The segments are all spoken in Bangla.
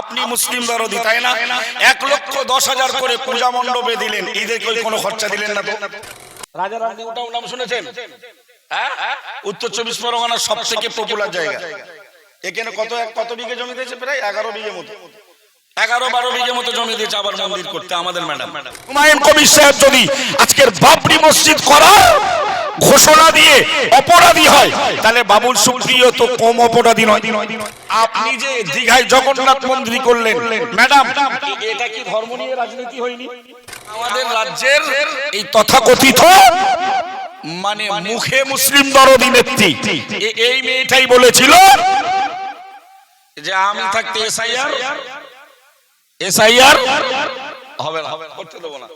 আপনি মুসলিম দরদি তাই না? এক লক্ষ দশ হাজার করে পূজা মণ্ডপে দিলেন। ঈদের কোনো খরচা দিলেন না তো? রাজা রানী ওটাও নাম শুনেছেন? হ্যাঁ? উত্তর চব্বিশ পরগনার সব থেকে পপুলার জায়গা। এখানে কত কত বিঘে জমি দিয়েছে? প্রায় এগারো বিঘে মতো। এগারো বারো বিঘে মতো জমি দিয়েছে আবার মন্দির করতে আমাদের ম্যাডাম। হুমায়ুন কবির সাহেব যদি আজকের বাবরি মসজিদ করা ঘোষণা দিয়ে অপরাধী হয়। তাহলে বাবুল সুপ্রিয় তো কম অপরাধী নয়। আপনি যে দীঘায় জগন্নাথ মন্দির করলেন ম্যাডাম এটা কি ধর্ম নিয়ে রাজনীতি হয়নি? আমাদের রাজ্যের এই তথাকথিত মানে মুখে মুসলিম দরদি নেত্রী। এই মেয়েটাই বলেছিল যে আমি থাকতে এসআইআর এসআইআর হবে না করতে দেবো না।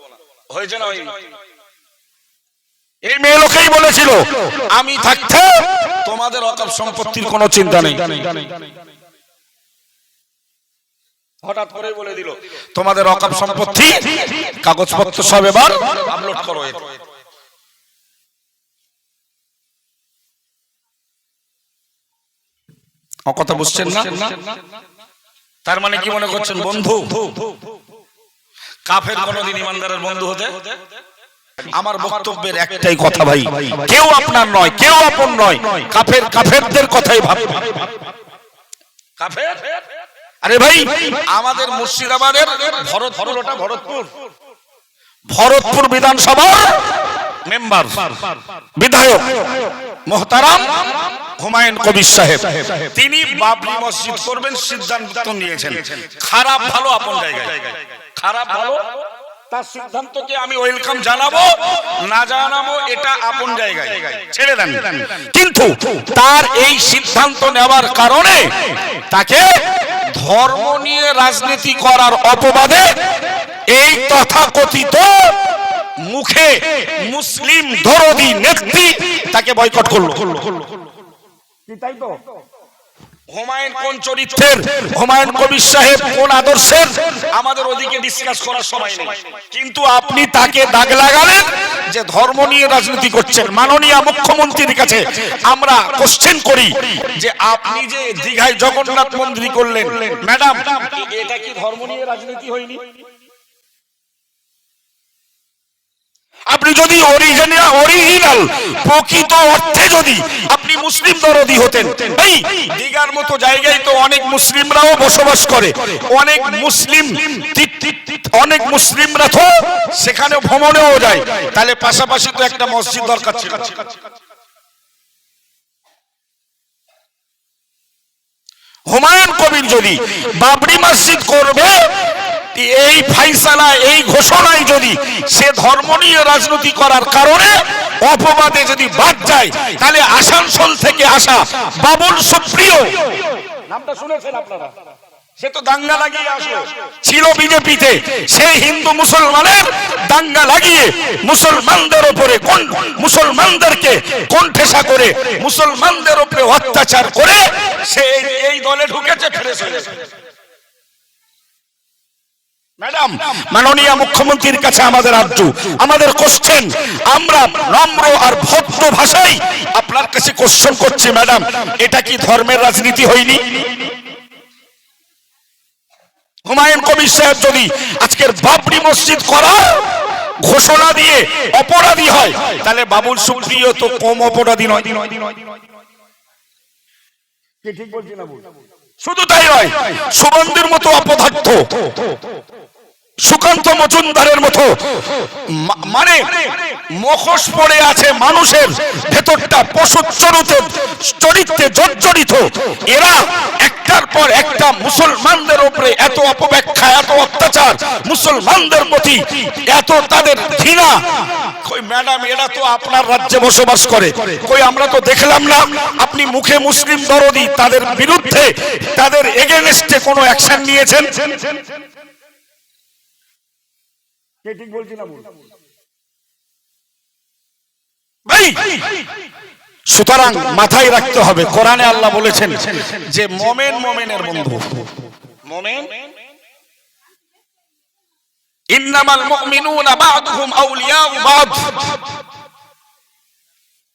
হয়েছে না হয়নি? এই মেয়ে লোকেই বলেছিল, আমি থাকতে তোমাদের অকাপ সম্পত্তির কোনো চিন্তা নেই। হঠাৎ করে বলে দিল, তোমাদের সম্পত্তি কাগজপত্র সব এবার আপলোড করো কথা বুঝছেন না? তার মানে কি মনে করছেন, বন্ধু? কাফের কোনদিন ইমানদারের বন্ধু হতে আমার বক্তব্যের একটাই কথা ভাই কেউ আপনার নয় কেউ আপন নয় কাফের কাফেরদের কথাই ভাব কাফের? আরে ভাই আমাদের মুর্শিদাবাদের ভরতপুর ওটা ভরতপুর। ভরতপুর বিধানসভা মেম্বার বিধায়ক মোহতারাম হুমায়ুন কবির সাহেব। তিনি বাবরি মসজিদ করবেন সিদ্ধান্ত নিয়েছেন। খারাপ ভালো আপন জায়গায়। খারাপ ভালো তার সিদ্ধান্তকে আমি ওয়েলকাম জানাব। না জানাব, এটা আপন জায়গায়। ছেড়ে দেন। কিন্তু তার এই সিদ্ধান্ত নেওয়ার কারণে তাকে ধর্ম নিয়ে রাজনীতি করার অপবাদে এই তথাকথিত মুখে মুসলিম দরদি নেত্রী তাকে বয়কট করল। তাই তো? হুমায়ুন কোন চরিত্রের? হুমায়ুন কবির সাহেব কোন আদর্শের? আমাদের ওদিকে ডিসকাস করার সময় নেই। কিন্তু আপনি তাকে দাগ লাগালেন যে ধর্ম নিয়ে রাজনীতি করছেন। মাননীয় মুখ্যমন্ত্রীর কাছে আমরা কোশ্চেন করি যে আপনি যে দীঘায় জগন্নাথ মন্দির করলেন, ম্যাডাম এটা কি ধর্ম নিয়ে রাজনীতি হয়নি? আপনি যদি অরিজিনাল অরিজিনাল প্রকৃত অর্থে যদি আপনি মুসলিম দরদি হতেন, এই দিঘার মতো জায়গায় তো অনেক মুসলিমরাও বসবাস করে, অনেক মুসলিম অনেক মুসলিমরা তো সেখানে ভ্রমণেও যায়, তাহলে পাশাপাশি তো একটা মসজিদ দরকার ছিল। হুমায়ুন কবির যদি বাবরি মসজিদ করবে এই ফাইসালা, এই ঘোষণায় যদি সে ধর্ম নিয়ে রাজনীতি করার কারণে অপবাদে যদি বাদ যায়, তাহলে আসানসোল থেকে আসা বাবুল সুপ্রিয়। নামটা শুনেছেন আপনারা? সে তো দাঙ্গা লাগিয়ে ছিল বিজেপিতে। সে হিন্দু মুসলমানের দাঙ্গা লাগিয়ে মুসলমানদের উপরে কোন মুসলমানদেরকে কণ্ঠেসা করে মুসলমানদের উপরে অত্যাচার করে সে এই- দলে ঢুকেছে গেছে। ম্যাডাম মাননীয় মুখ্যমন্ত্রীর কাছে আমাদের আর্য আমাদের কোশ্চেন আমরা নম্র আর ভদ্র ভাষায় আপনার কাছে কোশ্চেন করছি ম্যাডাম এটা কি ধর্মের রাজনীতি হয়নি? হুমায়ুন কবির সাহেব যদি আজকের বাবরি মসজিদ করা ঘোষণা দিয়ে অপরাধী হয় তাহলে বাবুল সুপ্রিয় তো কম অপরাধী নয়। শুধু তাই নয় সুগন্ধের মতো অপদার্থ। সুকান্ত মজুমদারের মতো। মানে মুখোশ পড়ে আছে মানুষের, ভেতরটা পশু চরিত্রে চরিত্রে জর্জরিত। এরা একটার পর একটা মুসলমানদের উপরে এত অপব্যাখ্যা, এত অত্যাচার, মুসলমানদের প্রতি এত তাদের ঘৃণা। কই, ম্যাডাম, এরা তো আপনার রাজ্যে বসবাস করে। কই, আমরা তো দেখলাম না, আপনি মুখে মুসলিম দরদি, তাদের বিরুদ্ধে, তাদের এগেনস্টে কোনো অ্যাকশন নিয়েছেন? ভাই! সুতরাং মাথায় রাখতে হবে কোরআনে আল্লাহ বলেছেন যে মোমেন মোমেনের বন্ধু। মোমেন? ইন্নামাল মুমিনুনা বা'দুহুম আউলিয়াউ বা'দ।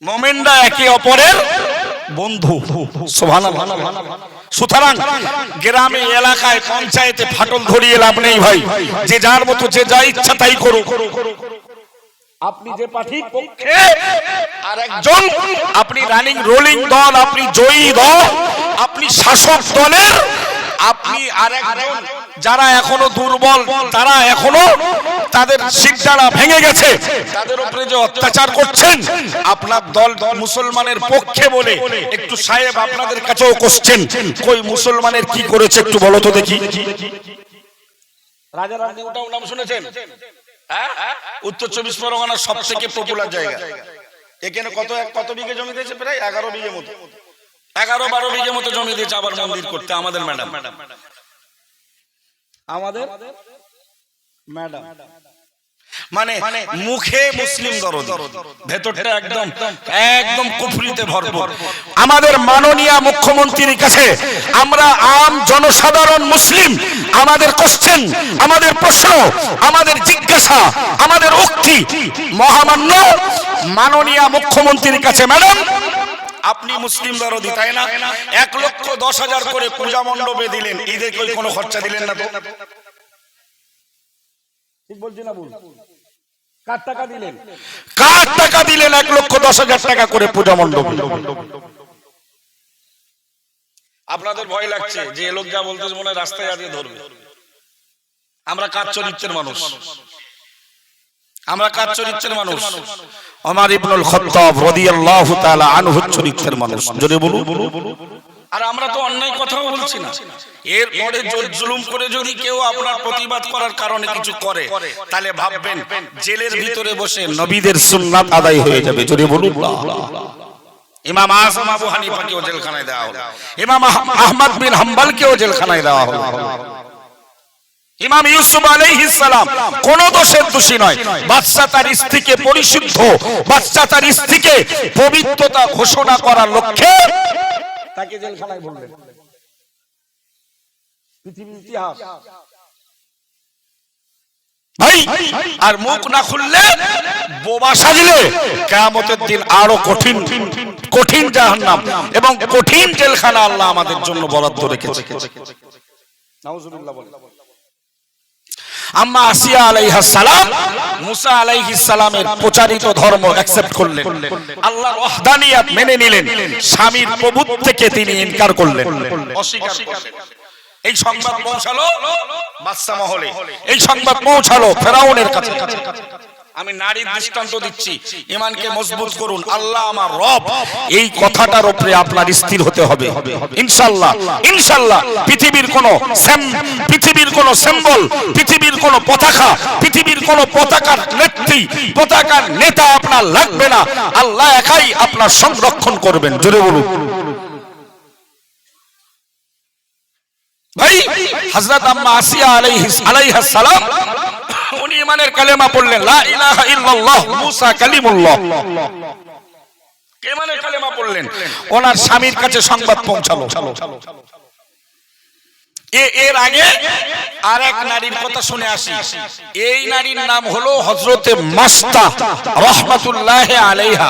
মোমেনরা একে অপরের বন্ধু সুতরাং গ্রামে, এলাকায়, পঞ্চায়েতে ফাটল ধরিয়ে লাভ নেই ভাই। যে যার মতো, যে যা ইচ্ছা তাই করুক। আপনি যে পার্টির পক্ষে, আর একজন, আপনি রানিং রোলিং দল, আপনি জয়ী দল, আপনি শাসক দলের, আপনি আর একজন যারা এখনও দুর্বল, তারা এখনও তাদের শিকদারা ভেঙে গেছে। তাদের উপরে যে অত্যাচার করছেন, আপনার দল মুসলমানের পক্ষে বলে একটু সাহেব আপনাদের কাছেও কোশ্চেন কই মুসলমানের কি করেছে একটু বলো তো দেখি। রাজারাম নিউটাউন নাম শুনেছেন? হ্যাঁ? উত্তর চব্বিশ পরগনার সব থেকে পপুলার জায়গা। এখানে কত কত বিঘে জমি দিয়েছে? প্রায় এগারো বিঘে মতো। এগারো বারো বিঘে মতো জমি দিয়েছে আবার মন্দির করতে আমাদের ম্যাডাম আমাদের ম্যাডাম। মানে মুখে মুসলিম দরদ। ভেতরটা একদম একদম কুফরিতে ভরপুর। আমাদের মাননীয় মুখ্যমন্ত্রীর কাছে আমরা আম জনসাধারণ মুসলিম আমাদের কোশ্চেন আমাদের প্রশ্ন আমাদের জিজ্ঞাসা আমাদের উক্তি মহামান্য মাননীয় মুখ্যমন্ত্রীর কাছে ম্যাডাম আপনি মুসলিম দরদি তাই না? এক লক্ষ দশ হাজার করে পূজা মণ্ডপে দিলেন ঈদে কই কোনো খরচা দিলেন না তো? ঠিক বলছি না ভুল? কার টাকা দিলেন? কার টাকা দিলেন এক লক্ষ দশ হাজার টাকা করে পূজা মণ্ডপ? আপনাদের ভয় লাগছে যে লোক যা বলতেছে মনে রাস্তায় আজকে ধরবে। আমরা কার চরিত্রের মানুষ? আমরা কার চরিত্রের মানুষ? আমার ইবনুল খাত্তাব রাদিয়াল্লাহু তাআলা আনহু চরিত্রের মানুষ। জোরে বলুন। আর আমরা তো অন্যায় কথাও বলছি না। এরপরে জুলুম করে যদি কেউ আপনার প্রতিবাদ করার কারণে কিছু করে, তাহলে ভাববেন জেলের ভিতরে বসে নবীদের সুন্নাত আদায় হয়ে যাবে। জোরে বলুন। ইমাম আজম আবু হানিফাকেও জেলখানায় দেওয়া হলো। ইমাম আহমদ বিন হাম্বলকেও জেলখানায় দেওয়া হলো। ইমাম ইউসুফ আলাইহিস সালাম কোন দোষের দোষী নয়। বাদশা তার স্ত্রীকে পরিশুদ্ধ, বাদশা তার স্ত্রীকে পবিত্রতা ঘোষণা করার লক্ষ্যে তাকে জেলখানায় ভরলেন। পৃথিবীর ইতিহাস। ভাই, আর মুখ না খুললে বোবা সাজলে কিয়ামতের দিন আরও কঠিন কঠিন জাহান্নাম এবং কঠিন জেলখানা আল্লাহ আমাদের জন্য বরাদ্দ রেখেছে। নাউজুবিল্লাহ বলেন। আম্মা আসিয়া আলাইহিস সালাম, মুসা আলাইহিস সালামের প্রচারিত ধর্ম অ্যাকসেপ্ট করলেন। আল্লাহর ওয়াহদানিয়াত মেনে নিলেন। স্বামীর প্রভুত থেকে তিনি ইনকার করলেন। অস্বীকার এই সংবাদ পৌঁছালো বাদশা মহলে। এই সংবাদ পৌঁছালো ফেরাউনের কাছে। আমি নারীর দৃষ্টান্ত দিচ্ছি। ইমানকে মজবুত করুন। আল্লাহ আমার রব। এই কথাটার উপরে আপনার স্থির হতে হবে। ইনশাল্লাহ ইনশাল্লাহ। পৃথিবীর কোন পৃথিবীর কোন সিম্বল পৃথিবীর কোন পতাকা পৃথিবীর কোন পতাকার নেত্রী পতাকার নেতা আপনার লাগবে না। আল্লাহ একাই আপনার সংরক্ষণ করবেন। জোরে বলুন। ভাই হযরত আম্মা আসিয়া আলাইহিস আলাইহাস সালাম ইমানের কালেমা পড়লেন, লা ইলাহা ইল্লাল্লাহ, মুসা কালিমুল্লাহ। ইমানের কালেমা পড়লেন? ওনার স্বামীর কাছে সংবাদ পৌঁছালো। এর আগে আর এক নারীর কথা শুনে আসি। এই নারীর নাম হলো হজরতে মাস্তা রহমাতুল্লাহ আলাইহা।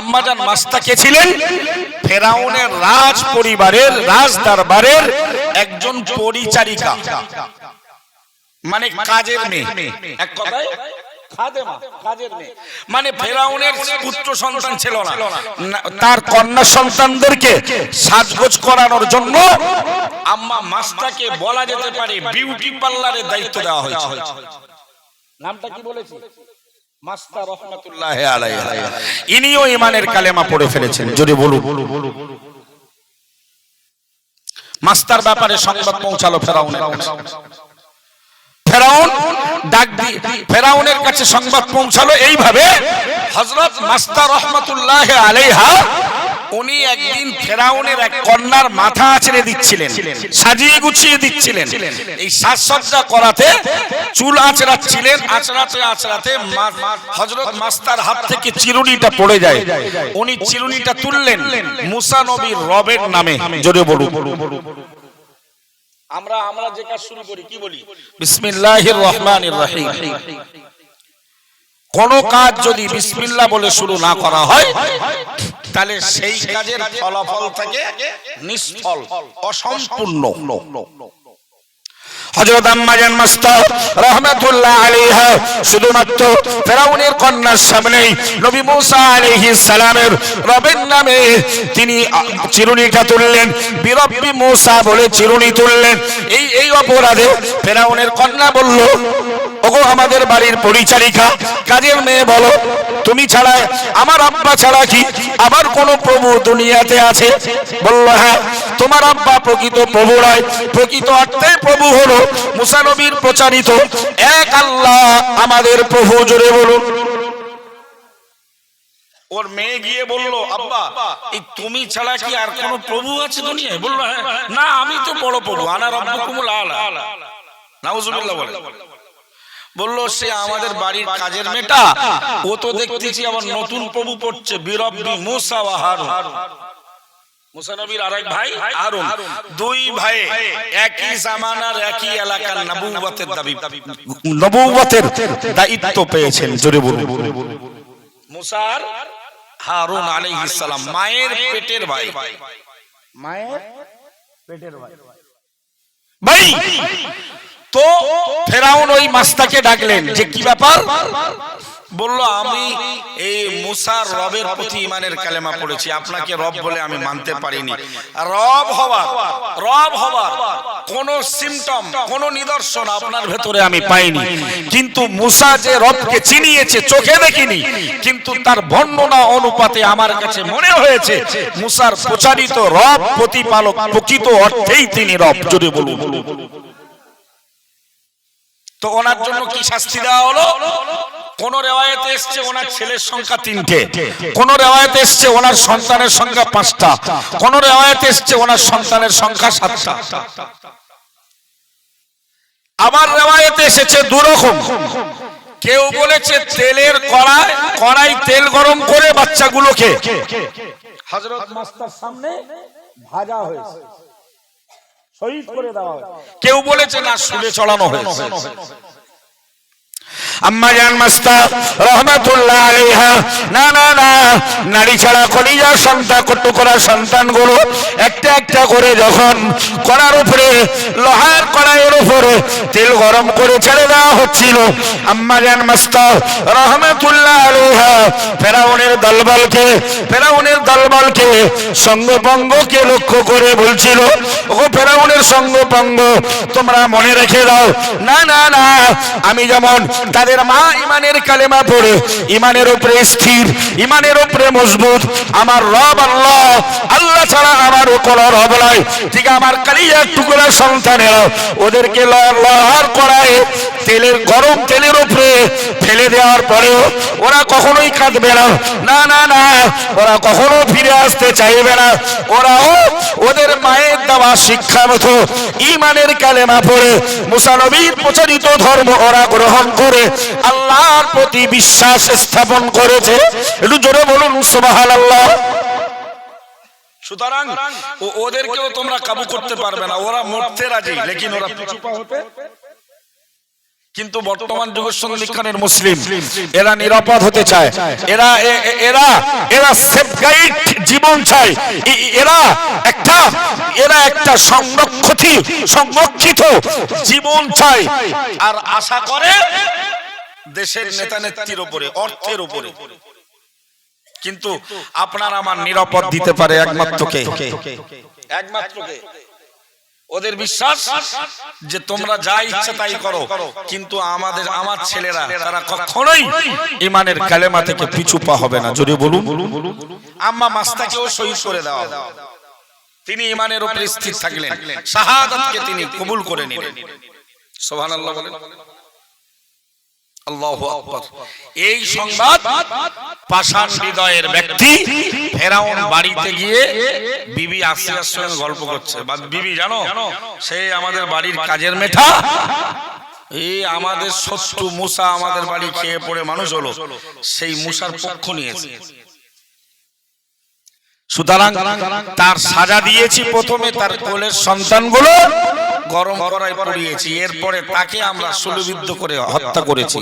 আম্মাজান মাস্তা কে ছিলেন? ফেরাউনের রাজ পরিবারের রাজ দরবারের একজন পরিচারিকা। মানে কাজের মেয়ে। এক কথায় মেয়ে। মানে ফেরাউনের পুত্র সন্তান ছিল না। তার কন্যা সন্তানদেরকে সাজগোজ করানোর জন্য আম্মা মাস্তাকে বলা যেতে পারে বিউটি পার্লারের দায়িত্ব দেওয়া হয়েছে। নামটা কি বলেছি? মাস্তা রহমাতুল্লাহ আলাইহা। ইনিও ইমানের কালেমা পড়ে ফেলেছেন। যদি বলুন। মাস্তার ব্যাপারে সংবাদ পৌঁছালো ফেরাউনের কাছে। ফেরাউন ডাক ফেরাউনের কাছে সংবাদ পৌঁছালো। এইভাবে হযরত মাস্তা রহমাতুল্লাহ আলাইহা উনি একদিন ফেরাউনের এক কন্যার মাথা আছড়ে দিচ্ছিলেন, সাজিয়ে গুছিয়ে দিচ্ছিলেন। এই সাজসজ্জা করাতে চুল আঁচড়াচ্ছিলেন, আঁচড়াতে আঁচড়াতে হযরত মাস্তার হাত থেকে চিরুনিটা পড়ে যায়। উনি চিরুনিটা তুললেন মুসা নবীর রবের নামে। জোরে বলুন। আমরা আমরা যে কাজ শুরু করি, কি বলি? বিসমিল্লাহির রহমানির রহিম। কোন কাজ যদি বিসমিল্লাহ বলে শুরু না করা হয়, তাহলে সেই কাজের ফলাফল থাকে নিষ্ফল, অসম্পূর্ণ। হযরত আম্মাজান মাস্তা রহমাতুল্লাহ আলাইহা, শুধুমাত্র ফেরাউনের কন্যার সামনেই নবী মুসা আলাইহিস সালামের রবের নামে তিনি চিরুনিটা তুললেন। বিরব্বি মুসা বলে চিরুনি তুললেন। এই এই অপরাধে ফেরাউনের কন্যা বলল, ওগো আমাদের বাড়ির পরিচারিকা, কাজের মেয়ে বলো, তুমি ছাড়া, আমার আব্বা ছাড়া কি আবার কোন প্রভু দুনিয়াতে আছে? বলল হ্যাঁ। তোমার আব্বা প্রকৃত প্রভু নয়, প্রকৃত অর্থে প্রভু হলো মুসা নবীর প্রচারিত এক আল্লাহ আমাদের প্রভু জোরে বলুন। ওর মেয়ে গিয়ে বলল, আব্বা, এই তুমি ছাড়া কি আর কোন প্রভু আছে দুনিয়ায়? বলল হ্যাঁ না, আমি তো বড় প্রভু, আনা রব্বুকুমুল আলা। নাউজুবিল্লাহ বলে। বলল, সে আমাদের বাড়ির কাজের মেয়েটা, ও তো দেখতেছি আবার নতুন প্রভু পড়ছে, বিরব্বি মুসা হারুন। মুসা আরেক ভাই হারুন। দুই ভাই একই জামানার একই এলাকার নবুয়তের দাবি। নবুয়তের দায়িত্ব পেয়েছেন জোরে বলুন। মুসার হারুন আলাইহিস সালাম মায়ের পেটের ভাই। মায়ের পেটের ভাই। ভাই! তো ফেরাউন ওই মাস্তাকে ডাকলেন যে কি ব্যাপার? বলল, আমি এই মুসার রবের প্রতি ইমানের কালেমা পড়েছি। আপনাকে রব বলে আমি মানতে পারিনি। রব হবার রব হবার কোন সিমটম কোন নিদর্শন আপনার ভেতরে আমি পাইনি। কিন্তু মুসা যে রবকে চিনিয়েছে, চোখে দেখিনি, কিন্তু তার বর্ণনা অনুপাতে আমার কাছে মনে হয়েছে, মুসার প্রচারিত রব প্রতিপালক প্রকৃত অর্থেই তিনি রব জোরে বলুন। তো ওনার জন্য কি শাস্তি দেওয়া হলো? কোন রেওয়ায়তে এসছে ওনার ছেলের সংখ্যা তিনটে। কোন রেওয়ায়তে এসছে ওনার সন্তানের সংখ্যা পাঁচটা। কোন রেওয়ায়তে এসছে ওনার সন্তানের সংখ্যা সাতটা। আবার রেওয়ায়তে এসেছে দুরকম। কেউ বলেছে তেলের কড়াই কড়াই তেল গরম করে বাচ্চাগুলোকে। হযরত মাস্টার সামনে ভাজা হয়েছে। শহীদ করে দেওয়া কেউ বলেছে না শুলে চড়ানো হয়েছে। আম্মা জান মাস্তা, রহমাতুল্লাহ আলাইহা। না না না, নারী ছাড়া কলিজা সন্তান কটু করা সন্তানগুলো একটা একটা করে যখন করার উপরে, লোহার কড়াইয়ের উপরে তেল গরম করে ছেড়ে দেওয়া হচ্ছিল, আম্মা জান মাস্তা, রহমাতুল্লাহ আলাইহা, ফেরাউনের দলবলকে ফেরাউনের দলবলকে সঙ্গপঙ্গকে লক্ষ্য করে বলছিল ও ফেরাউনের সঙ্গপঙ্গ, তোমরা মনে রেখে দাও, না না না, আমি যেমন তাদের মা ইমানের কালেমা পড়ে, ইমানের উপরে স্থির, ইমানের উপরে মজবুত। আমার রব আল্লাহ আল্লাহ ছাড়া আমার কোন রব নাই। ঠিক আমার কালিয়া টুকরা সন্তানেরা ওদেরকে লহার করায়, তেলের গরম তেলের ফেলে দেওয়ার পরেও ওরা কখনোই কাঁদবে না। না না না, ওরা কখনো ফিরে আসতে চাইবে না। ওরাও ওদের মায়ের দেওয়া শিক্ষা মতো ইমানের কালেমা পড়ে, মুসানবীর প্রচারিত ধর্ম ওরা গ্রহণ করে, আল্লাহর প্রতি বিশ্বাস স্থাপন করেছে। একটু জোরে বলুন সুবাহান আল্লাহ সুতরাং ওদেরকেও তোমরা কাবু করতে পারবে না। ওরা মরতে রাজি, লেকিন ওরা পিছু পা হতে কিন্তু বর্তমান যুগের সন্ধিক্ষণের মুসলিম এরা নিরাপদ হতে চায়। এরা এরা এরা সেফ গাইড জীবন চায়। এরা একটা এরা একটা সংরক্ষিত সংরক্ষিত জীবন চায়। আর আশা করে দেশের নেতা নেত্রীর উপরে অর্থের উপরে। কিন্তু আপনার আমার নিরাপদ দিতে পারে একমাত্র কে? একমাত্র কে? ওদের বিশ্বাস যে তোমরা যা ইচ্ছা তাই করো কিন্তু আমাদের আমার ছেলেরা তারা কখনোই ইমানের কালেমা থেকে পিছু পা হবে না। যদি বলুন। আম্মা মাস্তাকেও শহীদ করে দেওয়া। তিনি ইমানের উপরে স্থির থাকলেন। শাহাদাতকে তিনি কবুল করে নিলেন। সুবহানাল্লাহ বলেন। এই সংবাদ পাষাণ হৃদয়ের ব্যক্তি ফেরাউন বাড়িতে গিয়ে বিবি আসিয়ার সঙ্গে গল্প করছে। বা বিবি, জানো, সে আমাদের বাড়ির কাজের মেঠা। এই আমাদের শত্রু মুসা আমাদের বাড়ি খেয়ে পড়ে মানুষ হলো। সেই মুসার পক্ষ নিয়েছে। সুতরাং তার সাজা দিয়েছি প্রথমে তার কোলের সন্তানগুলো। গরম করায় পড়িয়েছি। এরপরে তাকে আমরা সুলবিদ্ধ করে হত্যা করেছি।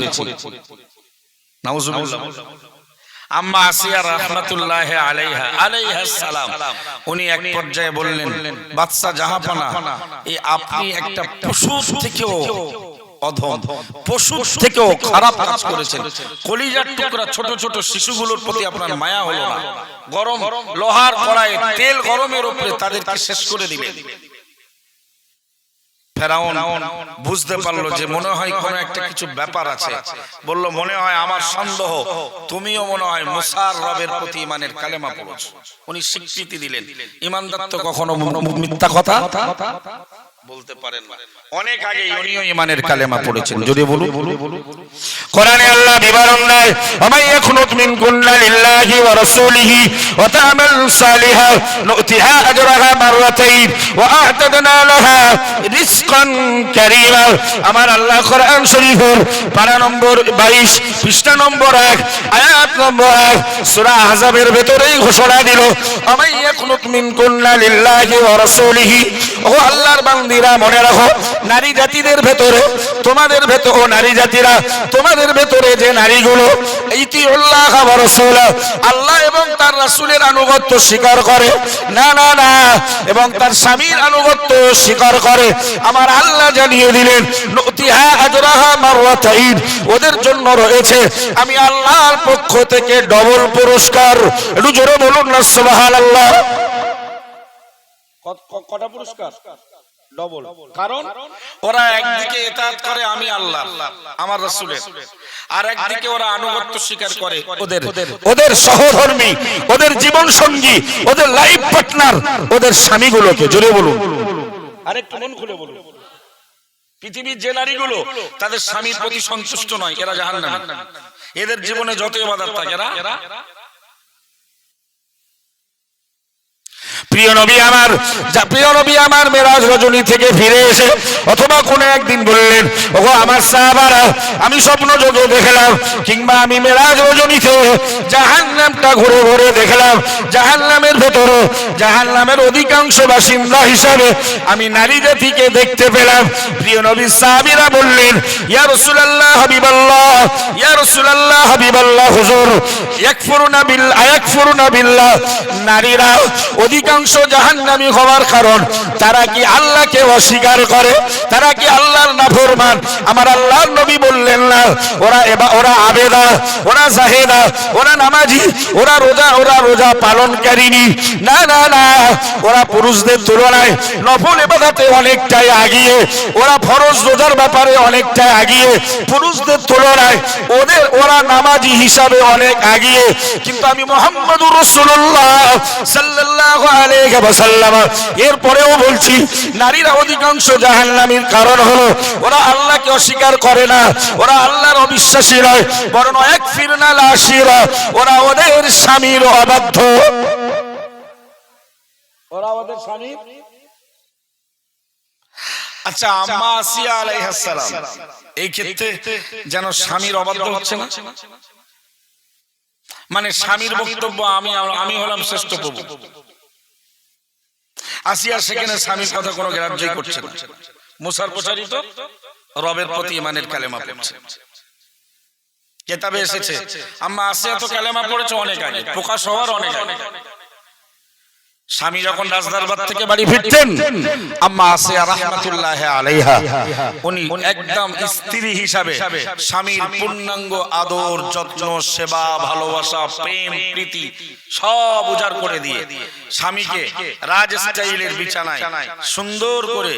আম্মা আসিয়া রহমাতুল্লাহ আলাইহা আলাইহা সালাম। উনি এক পর্যায়ে বললেন, বাদশা জাহাপানা এই আপনি একটা পশু থেকেও অধম পশু থেকেও খারাপ কাজ করেছেন। কলিজার টুকরা ছোট ছোট শিশুগুলোর প্রতি আপনার মায়া হলো না। গরম, লোহার কড়াইয়ে তেল গরমের উপরে তাদেরকে শেষ করে দিলেন। ফেরাউন বুঝতে পারল যে মনে হয় কোনো একটা কিছু ব্যাপার আছে। বলল মনে হয় আমার সন্দেহ। তুমিও মনে হয় মুসার রবের প্রতি ইমানের কালেমা পড়েছো। উনি স্বীকৃতি দিলেন। ইমানদার তো কখনো মিথ্যা কথা? বলতে পারেন অনেক আগে উনিও ইমানের কালেমা পড়েছেন যদি বলুন। কোরআনে আল্লাহ বিবরণ দেয় ইয়াকুনুত মিনকুন্না লিল্লাহি ওয়া রাসূলিহি ওয়া তা'মাল সালিহা নু'তিহা আজরাহা মাররাতাইন ওয়া আ'তাদনা লাহা রিজকান কারীমা। আমার আল্লাহ কোরআন শরীফের পারা নম্বর 22 পৃষ্ঠা নম্বর 1 আয়াত নম্বর 1 সূরা আহজাবের ভেতরেই ঘোষণা দিল আমাই ইয়াকুনুত মিনকুন্না লিল্লাহি ওয়া রাসূলিহি। ও আল্লাহর বান্দিরা মনে রাখো, নারী জাতিদের ভেতরে, তোমাদের ভেতর, ও নারী জাতিরা, তোমাদের ভেতরে যে নারীগুলো আল্লাহ এবং তার রাসূলের আনুগত্য স্বীকার করে। না না না, এবং তার স্বামীর আনুগত্য স্বীকার করে। আমার আল্লাহ জানিয়ে দিলেন ওদের জন্য রয়েছে, আমি আল্লাহর পক্ষ থেকে ডবল পুরস্কার। একটু জোরে বলুন না, সুবহানাল্লাহ। কটা পুরস্কার? ডবল। কারণ ওরা একদিকে এতাত করে আমি আল্লাহ আমার রাসূলের। আর একদিকে ওরা আনুগত্য স্বীকার করে ওদের। ওদের সহধর্মী ওদের জীবন সঙ্গী ওদের লাইফ পার্টনার ওদের স্বামীগুলোকে জোরে বলুন। আরেকটু মন খুলে বলুন। পৃথিবীর যে নারীগুলো তাদের স্বামীর প্রতি সন্তুষ্ট নয় এরা জাহান্নামী। এদের জীবনে যত ইবাদত থাকে এরা প্রিয় নবী আমার প্রিয় নবী আমার মেরাজ রজনী থেকে ফিরে এসে অথবা কোনো একদিন বললেন, ওগো আমার সাহাবারা, আমি স্বপ্ন যোগে দেখলাম, কিংবা আমি মেরাজ রজনীতে জাহান নামটা ঘুরে ঘুরে দেখলাম জাহান নামের ভেতরে জাহান নামের অধিকাংশ বাসিন্দা হিসাবে আমি নারী জাতিকে দেখতে পেলাম। প্রিয় নবী সাহাবিরা বললেন, ইয়া রাসূলুল্লাহ হাবিবাল্লাহ, ইয়া রাসূলুল্লাহ হাবিবাল্লাহ হুজুর, ইয়াকফুরুনা বিল, আয়াকফুরুনা বিল্লাহ। নারীরা অধিকাংশ জাহান্নামী হওয়ার কারণ। তারা কি আল্লাহকে অস্বীকার করে? তারা কি আল্লাহর নাফরমান? আমার আল্লাহর নবী বললেন না, ওরা এবার ওরা আবেদা, ওরা জাহেদা, ওরা নামাজি, ওরা রোজা ওরা রোজা পালনকারিনী না না না, ওরা পুরুষদের তুলনায় নফল এবাদাতে অনেকটাই আগিয়ে, ওরা ফরজ রোজার ব্যাপারে অনেকটাই আগিয়ে, পুরুষদের তুলনায় ওদের ওরা নামাজি হিসাবে অনেক আগিয়ে। কিন্তু আমি মোহাম্মদুর রাসূলুল্লাহ সাল্লাল্লাহু আলাইহি ওয়াসাল্লাম এরপরেও বলছি নারীরা অধিকাংশ জাহান্নামীর কারণ হলো ওরা আল্লাহকে অস্বীকার করে না ওরা আল্লাহর অবিশ্বাসী নয় বরং এক ফিরনা লাশিরা ওরা ওদের স্বামীর অবাধ্য। ওরা ওদের স্বামীর আচ্ছা আম্মা আসিয়া আলাইহিস সালাম এই ক্ষেত্রে যেন স্বামীর অবাধ্য হচ্ছে না? মানে স্বামীর বক্তব্য আমি আমি হলাম শ্রেষ্ঠ প্রভু। আসিয়া সেখানে স্বামীর কথা কোনো গ্রাহ্যই করছে না। মুসার প্রচারিত রবের প্রতি ইমানের কালেমা পড়ছে। কেতাবে এসেছে, আম্মা আসিয়া তো কালেমা পড়েছে অনেক আগে, প্রকাশ হওয়ার অনেক আগে। স্বামী যখন রাজদরবার থেকে বাড়ি ফিরতেন আম্মা আসিয়া রাহমাতুল্লাহ আলাইহা উনি একদম স্ত্রী হিসাবে স্বামীর পূর্ণাঙ্গ আদর যত্ন সেবা ভালোবাসা প্রেম প্রীতি সব উজাড় করে দিয়ে স্বামীকে রাজ স্টাইলের বিছানায় সুন্দর করে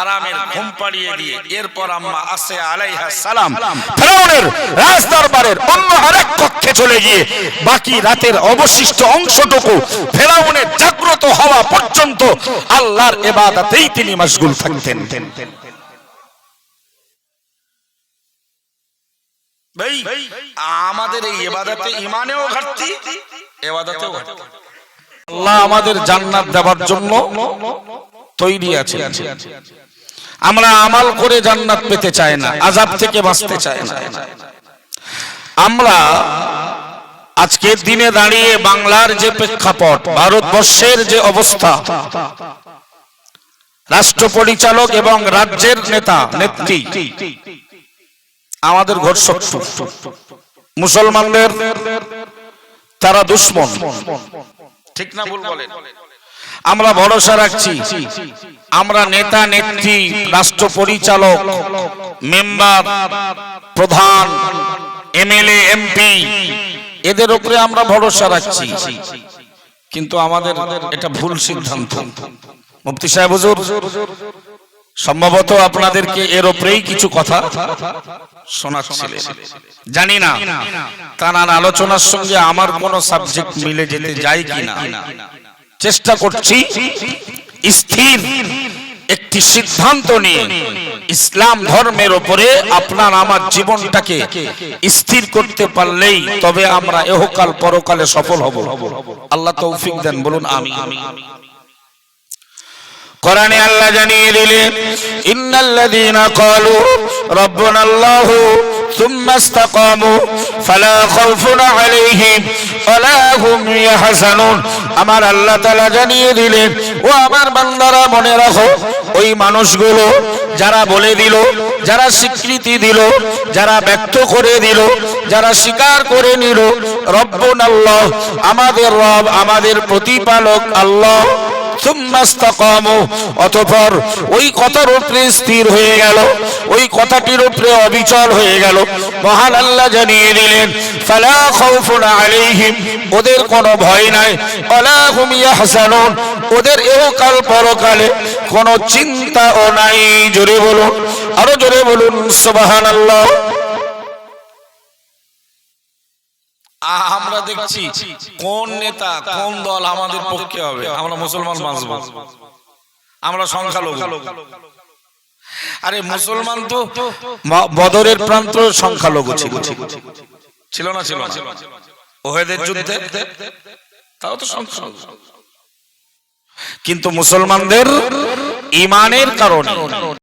আরামের ঘুম পাড়িয়ে দিয়ে এরপর আম্মা আসে আলাইহা সালাম। ফেরাউনের রাজ দরবারের অন্য আরেক কক্ষে চলে গিয়ে বাকি রাতের অবশিষ্ট অংশটুকু ফেরাউনের জাগ্রত হওয়া পর্যন্ত আল্লাহর এবাদাতেই তিনি মশগুল থাকতেন। আমাদের এই এবাদাতে ইমানেও ঘাটতি, এবাদাতেও আল্লাহ আমাদের জান্নাত দেওয়ার জন্য তৈরি আছে আমরা আমাল করে জান্নাত পেতে চাই না আজাব থেকে বাঁচতে চাই না। আমরা আজকের দিনে দাঁড়িয়ে বাংলার যে প্রেক্ষাপট, ভারতবর্ষের যে অবস্থা, রাষ্ট্র পরিচালক এবং রাজ্যের নেতা, নেত্রী, আমাদের ঘর মুসলমানদের, তারা দুশ্মন। ঠিক না ভুল বলেন? আমরা ভরসা রাখছি, আমরা নেতা, নেত্রী, রাষ্ট্র পরিচালক, মেম্বার, প্রধান, এমএলএ, এমপি এদের উপরে আমরা ভরসা রাখছি। কিন্তু আমাদের এটা ভুল সিদ্ধান্ত। মুফতি সাহেব, হুজুর, সম্ভবত আপনাদেরকে এর উপরেই কিছু কথা শোনাচ্ছিলেন জানি না, তার আলোচনার সঙ্গে আমার কোন সাবজেক্ট মিলে যেতে যায় কিনা। চেষ্টা করছি স্থির একটি সিদ্ধান্ত নিয়ে ইসলাম ধর্মের উপরে আপনার আমার জীবনটাকে স্থির করতে পারলেই তবে আমরা এহকাল পরকালে সফল হব। আল্লাহ তৌফিক দেন, বলুন আমি কোরআনে আল্লাহ জানিয়ে দিলেন, ইন্নাল্লাযীনা ক্বালু রাব্বুনা আল্লাহু খাউফুন আলাইহিম ওয়ালা হুম ইয়াহজানুন আমার আল্লাহ তালা জানিয়ে দিলেন, ও আমার বান্দারা, মনে রাখো, ওই মানুষগুলো যারা বলে দিল, যারা স্বীকৃতি দিল, যারা ব্যক্ত করে দিল, যারা স্বীকার করে নিল রব্বন আল্লাহ আমাদের রব, আমাদের প্রতিপালক আল্লাহ অতঃপর ওই কথার উপরে স্থির হয়ে গেল, ওই কথাটির উপরে অবিচল হয়ে গেল। মহান আল্লাহ জানিয়ে দিলেন, ফালা খাউফুন ওদের কোনো ভয় নাই। ওয়ালা হুম ইয়াহজানুন, ওদের এহকাল পরকালে কোনো চিন্তাও নাই। জোরে বলুন, আরও জোরে বলুন, সুবহানাল্লাহ। আমরা দেখছি কোন নেতা, কোন দল আমাদের পক্ষে হবে। আমরা মুসলমান বাঁচবো। আমরা সংখ্যালঘু। আরে মুসলমান তো বদরের প্রান্ত সংখ্যালঘু ছিল। ছিল না, ছিল ওহেদের যুদ্ধে? তাও তো সংখ্যালঘু। কিন্তু মুসলমানদের ইমানের কারণে।